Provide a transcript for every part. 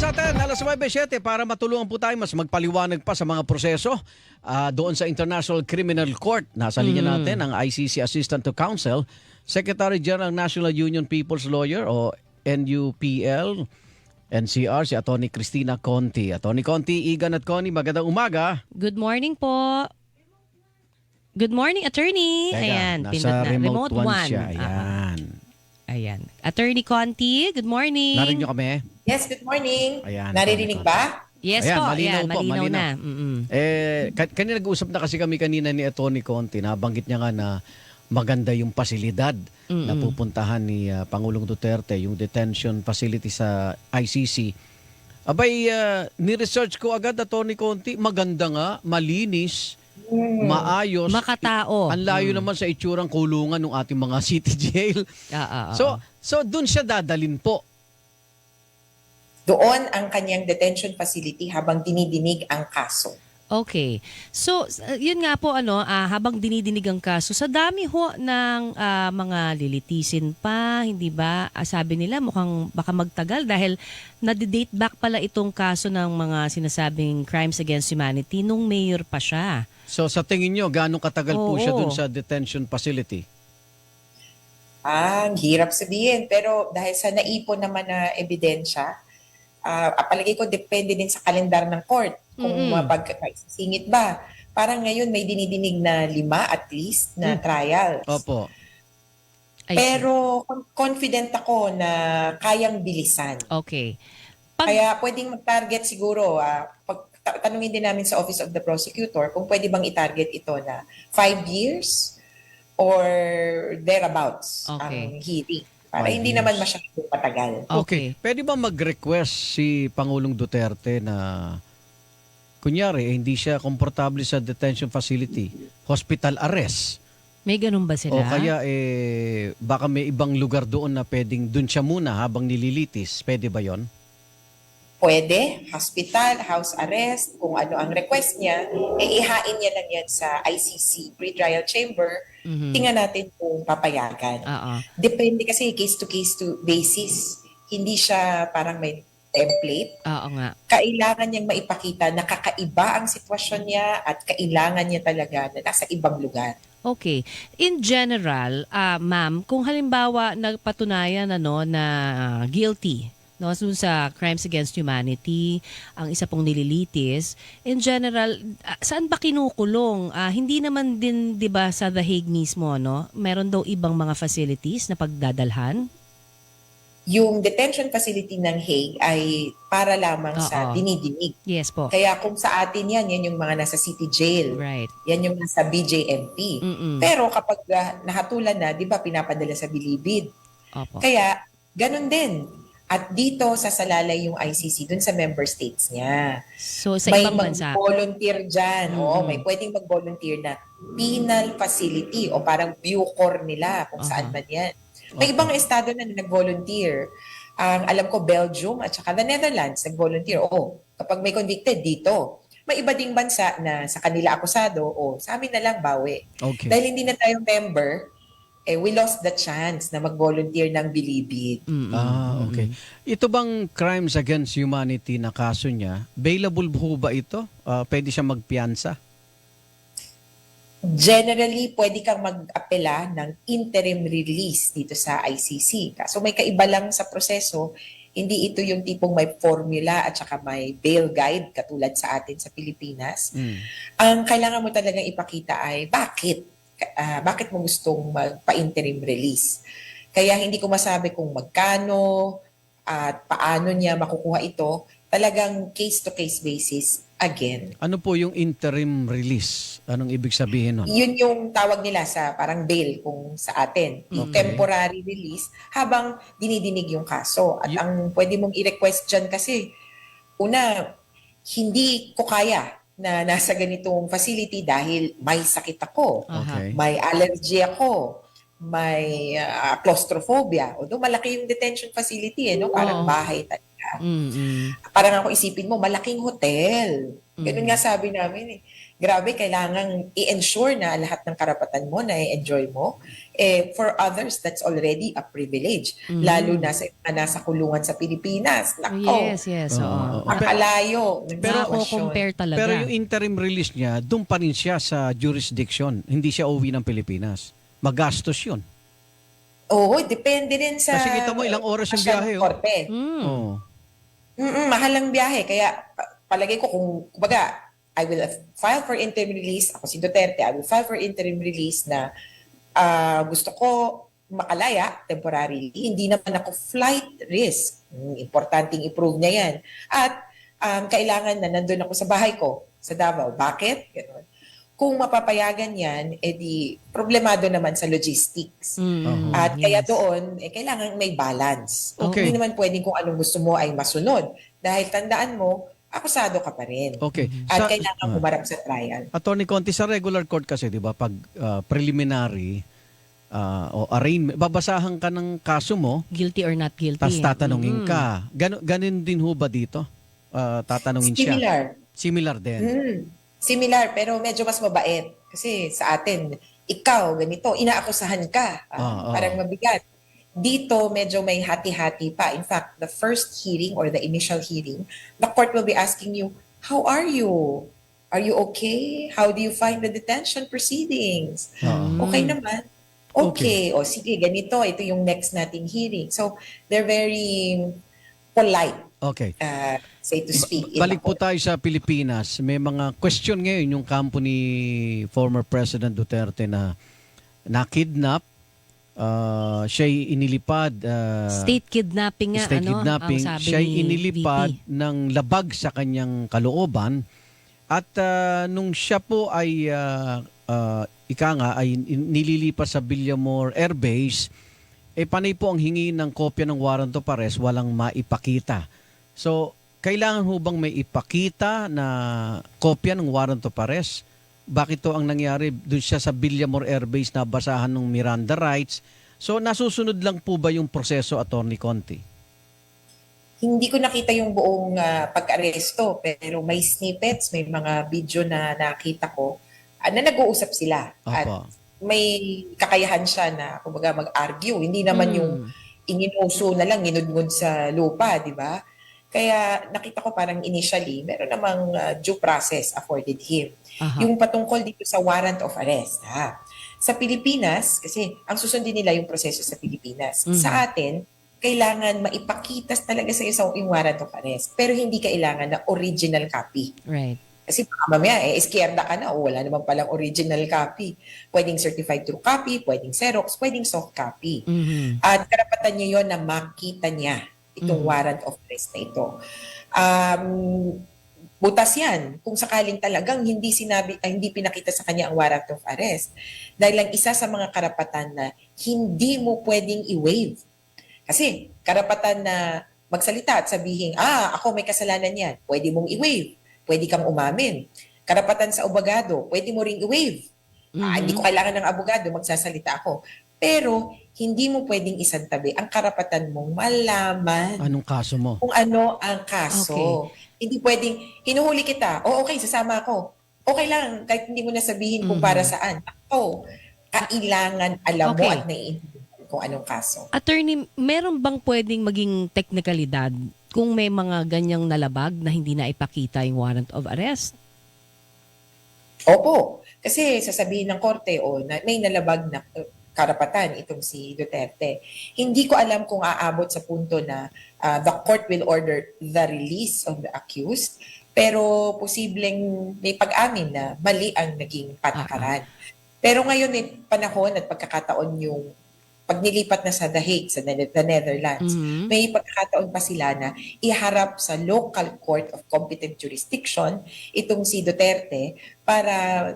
sa atin, alas 9.07 para matulungan po tayo mas magpaliwanag pa sa mga proseso ah, doon sa International Criminal Court. Nasa linya natin ang ICC Assistant to Counsel, Secretary General ng National Union People's Lawyer o NUPL, NCR, si Atty. Cristina Conti. Atty. Conti, Igan at Connie, magandang umaga. Good morning po. Good morning, attorney. Teka, Ayan, nasa na. remote, one, siya. Ah, Ayan. Ayan. Attorney Conti, good morning. Narinig niyo kami? Yes, good morning. Ayan, Naririnig ba? Yes Ayan, po, malinaw ayan, po, malinaw, malinaw. na. Mm-mm. Eh, ka- kanina nag-usap na kasi kami kanina ni Atty. Conti, nabanggit niya nga na maganda yung pasilidad na pupuntahan ni ah, Pangulong Duterte, yung detention facility sa ICC. Abay, ah, ni-research ko agad, Atty. Conti, maganda nga, malinis, maayos. Makatao. Ang layo naman sa itsurang kulungan ng ating mga city jail. Ah, ah, ah, So, so doon siya dadalin po. Doon ang kanyang detention facility habang dinidinig ang kaso. Okay. So, uh, yun nga po, ano, ah, habang dinidinig ang kaso, sa dami ho ng ah, mga lilitisin pa, hindi ba? Ah, sabi nila mukhang baka magtagal dahil nadi-date back pala itong kaso ng mga sinasabing crimes against humanity nung mayor pa siya. So sa tingin nyo, gaano katagal po siya Oo. doon sa detention facility? Ah, ang hirap sabihin. Pero dahil sa naipon naman na ebidensya, ah palagay ko depende din sa kalendar ng court kung Mm-mm. mapag singit ba. Parang ngayon may dinidinig na lima at least na Hmm. trials. Opo. I see. Pero con- confident ako na kayang bilisan. Okay. Pag, Kaya pwedeng mag-target siguro, ah, pag tanungin din namin sa Office of the Prosecutor kung pwede bang i-target ito na five years or thereabouts Okay. ang hearing. Para Five hindi years. naman masyadong patagal. okay. Pwede ba mag-request si Pangulong Duterte na kunyari eh, hindi siya komportable sa detention facility, hospital arrest? May ganun ba sila? O kaya eh baka may ibang lugar doon na pwedeng doon siya muna habang nililitis. Pwede ba 'yon? Pwede, hospital, house arrest, kung ano ang request niya, eh ihain niya lang yan sa ICC, pre-trial chamber. Mhm. Tingnan natin kung papayagan. Oo. Depende kasi case to case to basis. Hindi siya parang may template. Oo nga. Kailangan niyang maipakita na kakaiba ang sitwasyon niya at kailangan niya talaga na nasa ibang lugar. Okay. In general, ah ma'am, kung halimbawa nagpatunayan ano na ah, guilty no dun sa crimes against humanity, ang isa pong nililitis, in general, ah, saan ba kinukulong? Ah, hindi naman din 'di ba sa The Hague mismo no? Meron daw ibang mga facilities na pagdadalhan? Yung detention facility ng Hague ay para lamang sa Oo. dinidinig. Yes po. Kaya kung sa atin yan, yan yung mga nasa city jail. Right. Yan yung nasa BJMP. Mm. Pero kapag ah, nahatulan na, di ba, pinapadala sa bilibid. Opo. Kaya, ganun din. At dito, sasalalay yung ICC dun sa member states niya. So sa may ibang bansa. mag-volunteer dyan. Oo, Mhm. may pwedeng mag-volunteer na penal facility o parang bucor nila kung saan Aha. man yan. May Okay. ibang estado na nag-volunteer. Ang alam ko, Belgium at saka the Netherlands nag-volunteer. Oo, kapag may convicted dito. May iba ding bansa na sa kanila akusado, o sa amin na lang bawi. Okay. Dahil hindi na tayo member, eh, we lost the chance na mag-volunteer ng bilibid. Mm-mm. Ah, okay. Ito bang crimes against humanity na kaso niya, bailable ho ba ito? Ah, pwede siya magpiyansa? Generally, pwede kang mag-apela ng interim release dito sa ICC. Kaso may kaiba lang sa proseso, hindi ito yung tipong may formula at saka may bail guide katulad sa atin sa Pilipinas. Mm. Ang kailangan mo talagang ipakita ay bakit? Ah, bakit mo gustong magpa-interim release? Kaya hindi ko masabi kung magkano at paano niya makukuha ito. Talagang case-to-case basis again. Ano po yung interim release? Anong ibig sabihin nun? Yun yung tawag nila sa parang bail kung sa atin. Okay. temporary release habang dinidinig yung kaso. At Y- ang pwede mong i-request dyan kasi, una, hindi ko kaya na nasa ganitong facility dahil may sakit ako. Okay. may allergy ako, may ah, claustrophobia. Although malaki yung detention facility, eh, no? parang bahay talaga. Mm-mm. Parang ako isipin mo, malaking hotel. Ganun Mm. nga sabi namin eh. Grabe, kailangan i-ensure na lahat ng karapatan mo na i-enjoy mo. Eh, for others, that's already a privilege. Mhm. Lalo na sa mga nasa kulungan sa Pilipinas. Nako, Yes, yes. Oo, oo. oo. nakalayo ng Pero- sitwasyon. compare talaga. Pero yung interim release niya, doon pa rin siya sa jurisdiction. Hindi siya uwi ng Pilipinas. Magastos yun. Oo, depende din sa... Kasi kita mo, ilang oras yung biyahe, oh. Mm. Oo. Mm-mm, mahal ang biyahe. Kaya pa- palagay ko kung, kumbaga, I will file for interim release. Ako si Duterte, I will file for interim release na ah, gusto ko makalaya temporarily. Hindi naman ako flight risk. Mm, importanteng i-prove niya yan. At um, kailangan na nandun ako sa bahay ko, sa Davao. Bakit? Ganun. Kung mapapayagan yan, edi problemado naman sa logistics. Mm, At yes. kaya doon, eh, kailangan may balance. Okay. Hindi naman pwedeng kung anong gusto mo ay masunod. Dahil tandaan mo, akusado ka pa rin. Okay. At Sa- kailangan Ah. humarap sa trial. Attorney Conti, sa regular court kasi, di ba, pag ah, preliminary ah, o arraignment, babasahan ka ng kaso mo, Guilty or not guilty. tapos tatanungin Mm. ka. Gano, ganon din ho ba dito? Ah, tatanungin siya. Similar. Similar din. Hmm. Similar, pero medyo mas mabait. Kasi sa atin, ikaw, ganito, inaakusahan ka. Ah, Ah, ah. Parang mabigat. Dito, medyo may hati-hati pa. In fact, the first hearing or the initial hearing, the court will be asking you, how are you? Are you okay? How do you find the detention proceedings? Oo. Okay naman. Okay. O sige, ganito. Ito yung next nating hearing. So, they're very polite, Okay. uh, say to speak. in Balik po tayo sa Pilipinas. May mga question ngayon yung kampo ni former President Duterte na nakidnap, uh, siya'y inilipad. ah, State kidnapping nga, state ano, kidnapping. ang sabi Siya'y ni inilipad VP. ng labag sa kanyang kalooban. At ah, nung siya po ay, ah, ah, ika nga, ay nililipas sa Villamor Air Base, eh panay po ang hingi ng kopya ng warrant of arrest, walang maipakita. So, kailangan ho bang may ipakita na kopya ng warrant of arrest? Bakit to ang nangyari? Doon siya sa Villamor Air Base na basahan ng Miranda rights. So, nasusunod lang po ba yung proseso, Attorney Conti? hindi ko nakita yung buong ah, pag-aresto, pero may snippets, may mga video na nakita ko ah, na nag-uusap sila. At Opo. may kakayahan siya na, kumbaga, mag-argue. Hindi naman Mm. yung inginuso na lang, ginudngod sa lupa, di ba? Kaya nakita ko parang initially, meron namang ah, due process afforded him. Aha. Yung patungkol dito sa warrant of arrest. Ha? Sa Pilipinas, kasi ang susundin nila yung proseso sa Pilipinas. Mhm. Sa atin, kailangan maipakita talaga sa isang yung warrant of arrest. Pero hindi kailangan na original copy. Right. Kasi baka mamaya, eh, eskyerda ka na o wala naman palang original copy. Pwedeng certified true copy, pwedeng Xerox, pwedeng soft copy. Mhm. At karapatan niya yon na makita niya itong Mhm. warrant of arrest na ito. Um, butas yan kung sakaling talagang hindi sinabi ay hindi pinakita sa kanya ang warrant of arrest dahil lang isa sa mga karapatan na hindi mo pwedeng i-waive. Kasi karapatan na magsalita at sabihin, ah, ako may kasalanan yan, pwede mong i-waive. Pwede kang umamin. Karapatan sa abogado, pwede mo ring i-waive. Ah, Mhm. hindi ko kailangan ng abogado, magsasalita ako. Pero hindi mo pwedeng isantabi ang karapatan mong malaman Anong kaso mo? kung ano ang kaso. Hindi pwedeng, hinuhuli kita, o okay, sasama ako. Okay lang, kahit hindi mo nasabihin kung Mhm. para saan. Ako, kailangan alam mo Okay. at naiintindihan kung anong kaso. Attorney, meron bang pwedeng maging teknikalidad kung may mga ganyang nalabag na hindi na ipakita yung warrant of arrest? Opo, kasi sasabihin ng korte o na, may nalabag na karapatan itong si Duterte. Hindi ko alam kung aabot sa punto na uh, the court will order the release of the accused, pero posibleng may pag-amin na mali ang naging patakaran. Pero ngayon may panahon at pagkakataon yung pag nilipat na sa The Hague, sa the Netherlands, Mhm. may pagkakataon pa sila na iharap sa local court of competent jurisdiction itong si Duterte para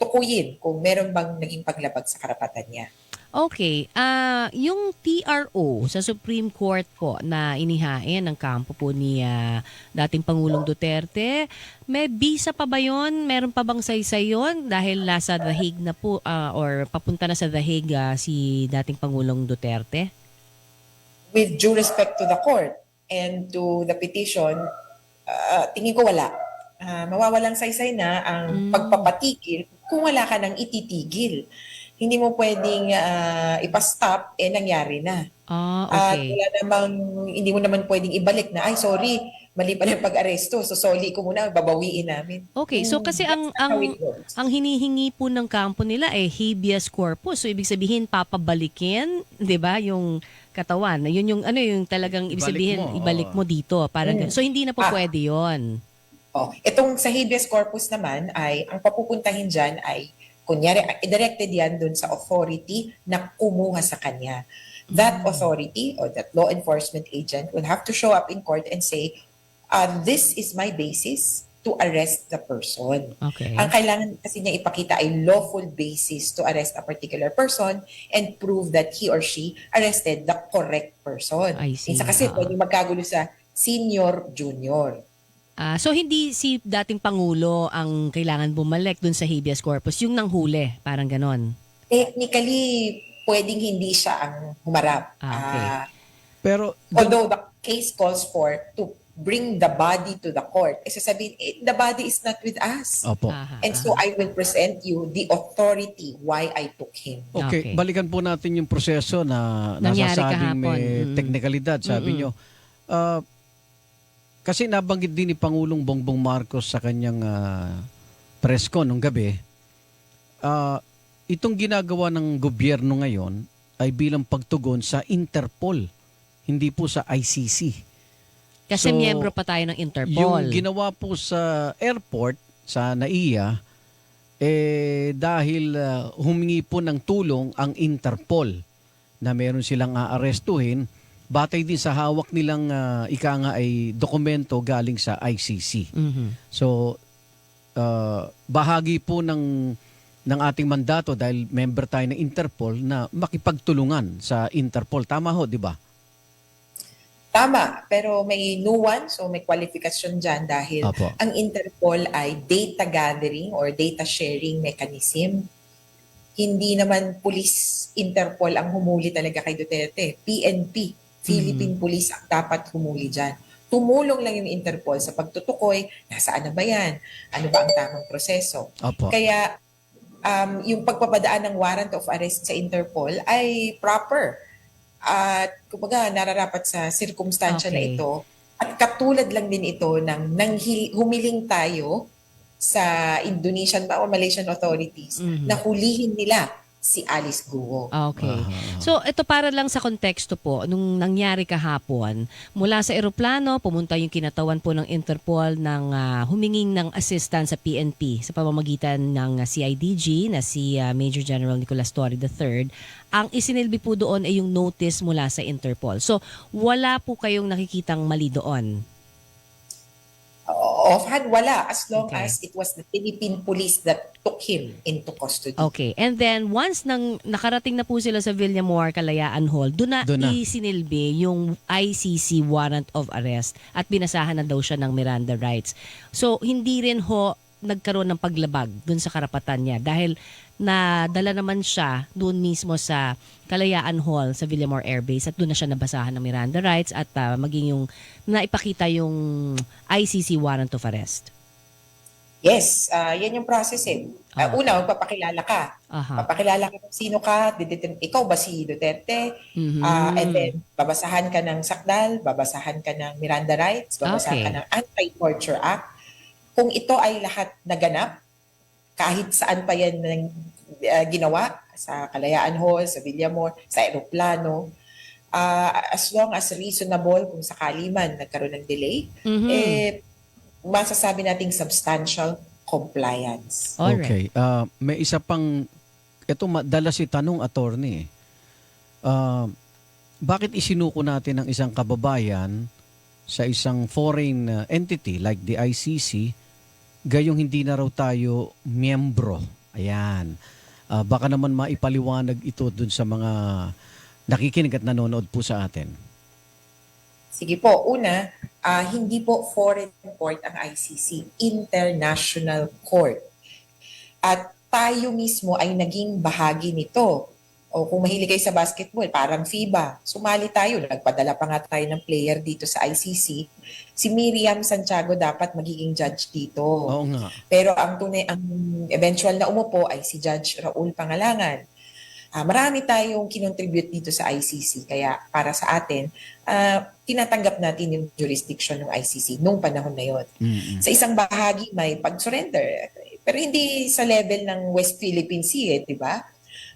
tukuyin kung meron bang naging paglabag sa karapatan niya. Okay, ah yung TRO sa Supreme Court po na inihain ng kampo po ni ah, dating Pangulong Duterte, may visa pa ba yon? Meron pa bang saysay yun? Dahil nasa The Hague na po ah, or papunta na sa The Hague ah, si dating Pangulong Duterte? With due respect to the court and to the petition, ah, tingin ko wala. Ah, mawawalang saysay na ang Mm. pagpapatigil kung wala ka nang ititigil. Hindi mo pwedeng ah, ipastop, eh nangyari na. At okay. wala namang, hindi mo naman pwedeng ibalik na, ay sorry, mali pala yung pag-aresto, so sorry ko muna, babawiin namin. Okay, so kasi that's ang ang ang hinihingi po ng kampo nila ay habeas corpus. So ibig sabihin papabalikin, 'di ba, yung katawan. Yun yung ano yung talagang ibig Ibalik sabihin mo, ibalik mo dito para Mm. so hindi na po Ah. pwede 'yon. Oh, itong sa habeas corpus naman ay ang papupuntahin diyan ay kunyari directed yan dun sa authority na kumuha sa kanya. That Mm. authority or that law enforcement agent will have to show up in court and say, uh, this is my basis to arrest the person. Okay. Ang kailangan kasi niya ipakita ay lawful basis to arrest a particular person and prove that he or she arrested the correct person. I see. Minsan kasi Ah. pwede magkagulo sa senior, junior. Ah, so hindi si dating pangulo ang kailangan bumalik dun sa habeas corpus, yung nanghuli, parang ganon. technically, pwedeng hindi siya ang humarap. Ah, okay. Ah, Pero although the case calls for to bring the body to the court, eh sasabihin, eh, the body is not with us. Opo. Aha, And so aha. I will present you the authority why I took him. Okay, Okay. balikan po natin yung proseso na Nangyari nasasabing kahapon. may Mm. teknikalidad, sabi Mm-mm. nyo. Ah, kasi nabanggit din ni Pangulong Bongbong Marcos sa kanyang ah, press con nung gabi, ah, itong ginagawa ng gobyerno ngayon ay bilang pagtugon sa Interpol, hindi po sa ICC. Kasi So, miyembro pa tayo ng Yung Interpol. ginawa po sa airport, sa NAIA, eh dahil ah, humingi po ng tulong ang Interpol na meron silang aarestuhin, batay din sa hawak nilang ah, ika nga ay dokumento galing sa ICC. Mhm. So, ah, bahagi po ng ng ating mandato dahil member tayo ng Interpol na makipagtulungan sa Interpol. Tama ho, di ba? Tama, pero may nuance o may qualification dyan dahil Apo. ang Interpol ay data gathering or data sharing mechanism. Hindi naman police Interpol ang humuli talaga kay Duterte. PNP, Philippine Police ang dapat humuli dyan. Tumulong lang yung Interpol sa pagtutukoy, nasaan na ba yan? Ano ba ang tamang proseso? Apo. Kaya um, yung pagpapadaan ng warrant of arrest sa Interpol ay proper. At kumbaga nararapat sa sirkumstansya na Okay. ito. At katulad lang din ito ng nanghi, humiling tayo sa Indonesian ba o Malaysian authorities Mhm. na hulihin nila si Alice Guo. Okay. Aha. So, ito para lang sa konteksto po, nung nangyari kahapon, mula sa eroplano, pumunta yung kinatawan po ng Interpol ng ah, huminging ng assistance sa PNP sa pamamagitan ng ah, CIDG na si ah, Major General Nicolas Torre III. Ang isinilbi po doon ay yung notice mula sa Interpol. So, wala po kayong nakikitang mali doon. Offhand, wala as long Okay. as it was the Philippine police that took him into custody. Okay. And then, once nang nakarating na po sila sa Villamor Kalayaan Hall, doon na, Doon na. isinilbi yung ICC warrant of arrest at binasahan na daw siya ng Miranda rights. So, hindi rin ho nagkaroon ng paglabag doon sa karapatan niya dahil nadala naman siya doon mismo sa Kalayaan Hall sa Villamor Air Base at doon na siya nabasahan ng Miranda rights at ah, maging yung naipakita yung ICC warrant of arrest. Yes, ah, yan yung process eh. Ah, Ah. una, magpapakilala ka. Aha. Papakilala ka kung sino ka, ikaw ba si Duterte? Mhm. Ah, and then, babasahan ka ng sakdal, babasahan ka ng Miranda rights, babasahan Okay. ka ng Anti-Torture Act. Kung ito ay lahat naganap, kahit saan pa yan nang, ah, ginawa, sa Kalayaan Hall, sa Villamor, sa aeroplano, ah, as long as reasonable, kung sakali man nagkaroon ng delay, Mhm. eh, masasabi nating substantial compliance. Alright. Okay. Ah, may isa pang, ito dala si tanong attorney. Ah, bakit isinuko natin ng isang kababayan sa isang foreign entity like the ICC gayong hindi na raw tayo miyembro? Ayan. Ah, baka naman maipaliwanag ito dun sa mga nakikinig at nanonood po sa atin. Sige po, una, ah, hindi po foreign court ang ICC, international court. At tayo mismo ay naging bahagi nito. O kung mahilig kayo sa basketball, parang FIBA, sumali tayo. Nagpadala pa nga tayo ng player dito sa ICC. Si Miriam Santiago dapat magiging judge dito. Oo nga. Pero ang tunay ang eventual na umupo ay si Judge Raul Pangalangan. Ah, marami tayong kinontribute dito sa ICC kaya para sa atin ah, tinatanggap natin yung jurisdiction ng ICC nung panahon na yon. Mm-mm. Sa isang bahagi may pag-surrender pero hindi sa level ng West Philippine Sea, eh, di ba?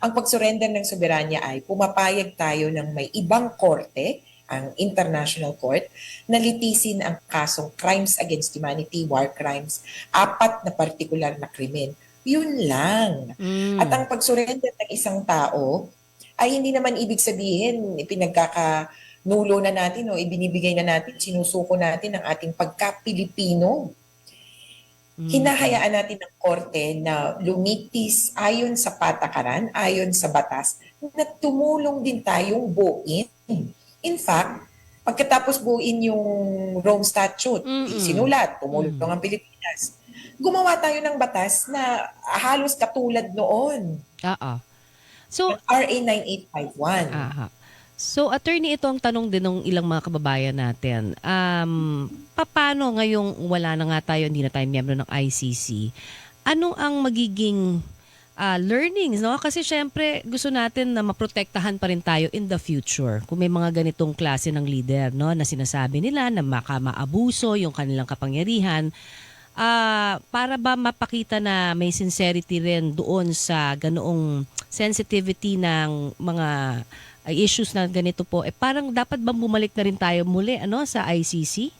Ang pag-surrender ng soberanya ay pumapayag tayo ng may ibang korte, ang International Court, na litisin ang kasong crimes against humanity, war crimes, apat na partikular na krimen. Yun lang. Mm. At ang pag-surrender ng isang tao ay hindi naman ibig sabihin pinagkakanulo na natin o ibinibigay na natin, sinusuko natin ang ating pagka-Pilipino. Mm. Hinahayaan natin ng korte na lumitis ayon sa patakaran, ayon sa batas, na tumulong din tayong buuin. In fact, pagkatapos buuin yung Rome Statute, Mm-mm. sinulat, tumulong ang Pilipinas. Gumawa tayo ng batas na halos katulad noon. Oo. So, RA 9851. Aha. So, attorney, ito ang tanong din ng ilang mga kababayan natin. Um, paano ngayong wala na nga tayo, hindi na tayo miyembro ng ICC, ano ang magiging ah, learnings, no? Kasi syempre, gusto natin na maprotektahan pa rin tayo in the future. Kung may mga ganitong klase ng leader, no, na sinasabi nila na makamaabuso yung kanilang kapangyarihan, Ah, para ba mapakita na may sincerity rin doon sa ganoong sensitivity ng mga uh, issues na ganito po, eh parang dapat bang bumalik na rin tayo muli ano sa ICC?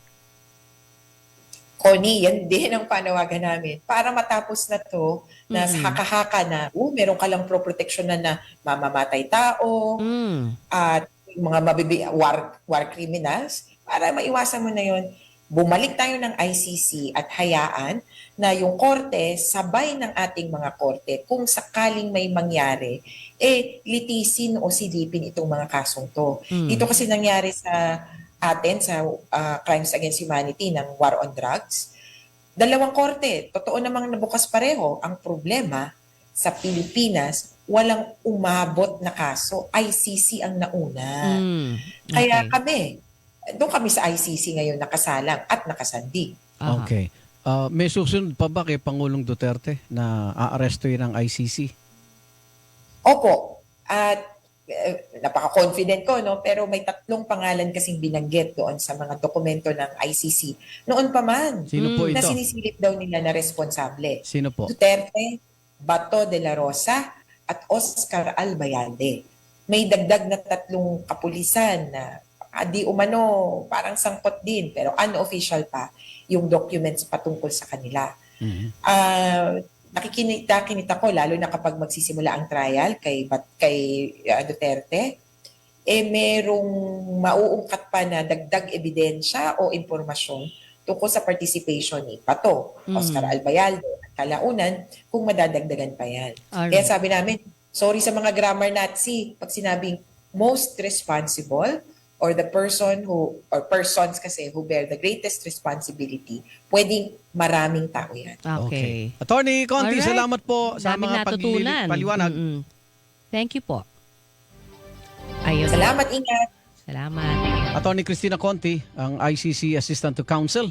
Connie, yan din ang panawagan namin. Para matapos na to, na Mm. haka-haka na, uh, meron ka lang pro-protection na na mamamatay tao, Mm. at mga mabibi, war, war criminals, para maiwasan mo na yon bumalik tayo ng ICC at hayaan na yung korte, sabay ng ating mga korte, kung sakaling may mangyari, eh, litisin o silipin itong mga kasong to. Mm. Dito kasi nangyari sa atin, sa ah, crimes against humanity ng war on drugs, dalawang korte, totoo namang nabukas pareho. Ang problema, sa Pilipinas, walang umabot na kaso. ICC ang nauna. Mm. Kaya Okay. kami, doon kami sa ICC ngayon nakasalang at nakasandig. Aha. Okay. Ah, may susunod pa ba kay Pangulong Duterte na aarestuin ng ICC? Opo, at eh, napaka-confident ko, no? pero may tatlong pangalan kasing binanggit doon sa mga dokumento ng ICC. Noon pa man, Sino po na ito? sinisilip daw nila na responsable. Sino po? Duterte, Bato de la Rosa, at Oscar Albayalde. May dagdag na tatlong kapulisan na ah, di umano parang sangkot din pero unofficial pa yung documents patungkol sa kanila. Mhm. Ah, nakikinita-kinita ko lalo na kapag magsisimula ang trial kay Bat kay ah, Duterte eh merong mauungkat pa na dagdag ebidensya o impormasyon tungkol sa participation ni Pato, Mm. Oscar Albayalde at kalaunan kung madadagdagan pa yan. Kaya Alright. sabi namin, sorry sa mga grammar Nazi pag sinabing most responsible or the person who, or persons kasi who bear the greatest responsibility, pwedeng maraming tao yan. Okay. Attorney Conti, Alright. salamat po sa Daming mga natutunan. pagliliwanag. Mm-mm. Thank you po. Ayun. Salamat, ingat! Salamat. Attorney Christina Conti, ang ICC Assistant to Counsel.